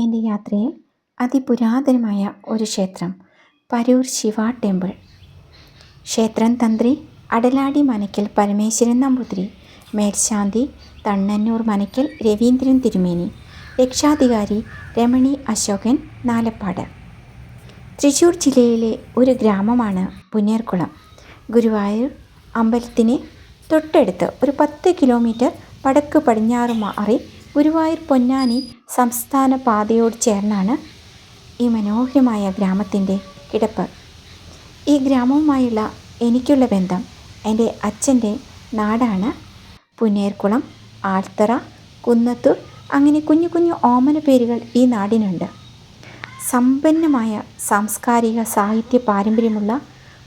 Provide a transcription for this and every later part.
എന്റെ യാത്രയിൽ അതിപുരാതനമായ ഒരു ക്ഷേത്രം പരൂർ ശിവ ടെമ്പിൾ. ക്ഷേത്രം തന്ത്രി അടലാടി മനക്കൽ പരമേശ്വരൻ നമ്പൂതിരി. മേൽശാന്തി തണ്ണന്നൂർ മനക്കൽ രവീന്ദ്രൻ തിരുമേനി. രക്ഷാധികാരി രമണി അശോകൻ നാലപ്പാട്. തൃശ്ശൂർ ജില്ലയിലെ ഒരു ഗ്രാമമാണ് പുന്നേർകുളം. ഗുരുവായൂർ അമ്പലത്തിന് തൊട്ടടുത്ത് ഒരു പത്ത് കിലോമീറ്റർ വടക്ക് പടിഞ്ഞാറ് മാറി ഗുരുവായൂർ പൊന്നാനി സംസ്ഥാന പാതയോട് ചേർന്നാണ് ഈ മനോഹരമായ ഗ്രാമത്തിന്റെ കിടപ്പ്. ഈ ഗ്രാമവുമായുള്ള എനിക്കുള്ള ബന്ധം എന്റെ അച്ഛന്റെ നാടാണ്. പുന്നേർക്കുളം ആൽത്തറ കുന്നത്തൂർ അങ്ങനെ കുഞ്ഞു കുഞ്ഞു ഓമന പേരുകൾ ഈ നാടിനുണ്ട്. സമ്പന്നമായ സാംസ്കാരിക സാഹിത്യ പാരമ്പര്യമുള്ള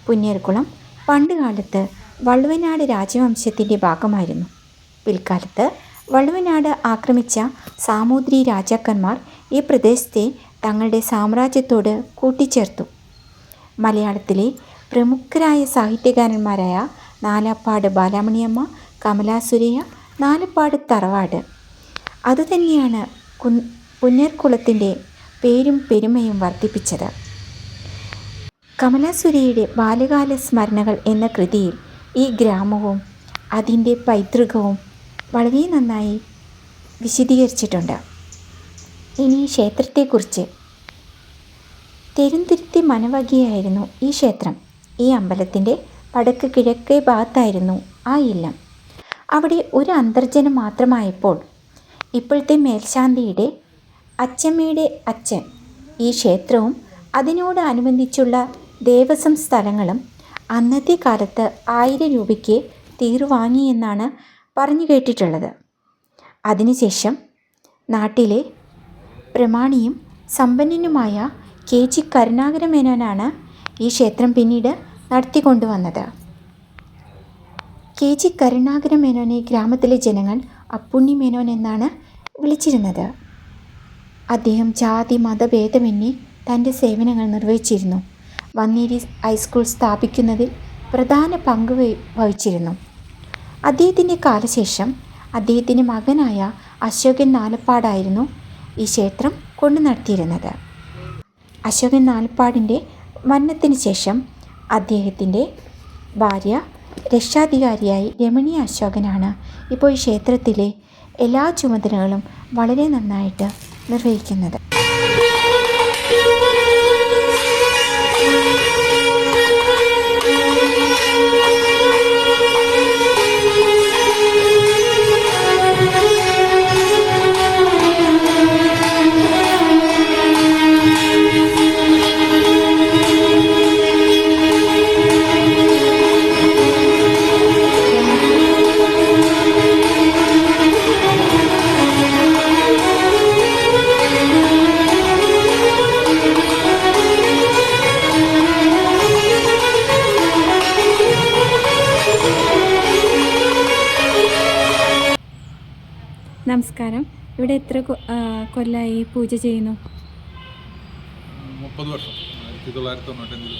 പുന്നേർക്കുളം പണ്ടുകാലത്ത് വള്ളുവനാട് രാജവംശത്തിന്റെ ഭാഗമായിരുന്നു. പിൽക്കാലത്ത് വള്ളുവനാട് ആക്രമിച്ച സാമൂതിരി രാജാക്കന്മാർ ഈ പ്രദേശത്തെ തങ്ങളുടെ സാമ്രാജ്യത്തോട് കൂട്ടിച്ചേർത്തു. മലയാളത്തിലെ പ്രമുഖരായ സാഹിത്യകാരന്മാരായ നാലപ്പാട് ബാലാമണിയമ്മ കമലാസുരയ്യ നാലപ്പാട് തറവാട്. അതുതന്നെയാണ് കു പുന്നേർക്കുളത്തിന്റെ പേരും പെരുമയും വർദ്ധിപ്പിച്ചത്. കമലാസുരയുടെ ബാലകാല സ്മരണകൾ എന്ന കൃതിയിൽ ഈ ഗ്രാമവും അതിന്റെ പൈതൃകവും വളരെ നന്നായി വിശദീകരിച്ചിട്ടുണ്ട്. ഇനി ക്ഷേത്രത്തെക്കുറിച്ച്. തെരുന്തിരുത്തി മനവകിയായിരുന്നു ഈ ക്ഷേത്രം. ഈ അമ്പലത്തിന്റെ വടക്ക് കിഴക്കേ ഭാഗത്തായിരുന്നു ആ ഇല്ലം. അവിടെ ഒരു അന്തർജനം മാത്രമായപ്പോൾ ഇപ്പോഴത്തെ മേൽശാന്തിയുടെ അച്ചമ്മയുടെ അച്ഛൻ ഈ ക്ഷേത്രവും അതിനോട് അനുബന്ധിച്ചുള്ള ദേവസ്വം സ്ഥലങ്ങളും അന്നത്തെ കാലത്ത് ആയിരം രൂപയ്ക്ക് തീർ വാങ്ങിയെന്നാണ് പറഞ്ഞു കേട്ടിട്ടുള്ളത്. അതിനുശേഷം നാട്ടിലെ പ്രമാണിയും സമ്പന്നനുമായ കെ ജി കരുണാകര മേനോനാണ് ഈ ക്ഷേത്രം പിന്നീട് നടത്തിക്കൊണ്ടുവന്നത്. കെ ജി കരുണാകര മേനോനെ ഗ്രാമത്തിലെ ജനങ്ങൾ അപ്പുണ്ണി മേനോൻ എന്നാണ് വിളിച്ചിരുന്നത്. അദ്ദേഹം ജാതി മതഭേദമന്യേ തന്റെ സേവനങ്ങൾ നിർവഹിച്ചിരുന്നു. വന്നേരി ഹൈസ്കൂൾ സ്ഥാപിക്കുന്നതിൽ പ്രധാന പങ്ക് വഹിച്ചിരുന്നു. അദ്ദേഹത്തിന്റെ കാലശേഷം അദ്ദേഹത്തിന്റെ മകനായ അശോകൻ നാലപ്പാടായിരുന്നു ഈ ക്ഷേത്രം കൊണ്ടു നടത്തിയിരുന്നത്. അശോകൻ നാലപ്പാടിന്റെ മരണത്തിന് ശേഷം അദ്ദേഹത്തിന്റെ ഭാര്യ രക്ഷാധികാരിയായി രമണി അശോകനാണ്. ഇപ്പോൾ ഈ ക്ഷേത്രത്തിലെ എല്ലാ ചുമതലകളും വളരെ നന്നായിട്ട് നിർവഹിക്കുന്നത്. നമസ്കാരം. ഇവിടെ എത്ര കൊല്ലായി പൂജ ചെയ്യുന്നു? മുപ്പത് വർഷം. ആയിരത്തി തൊള്ളായിരത്തി തൊണ്ണൂറ്റഞ്ചിൽ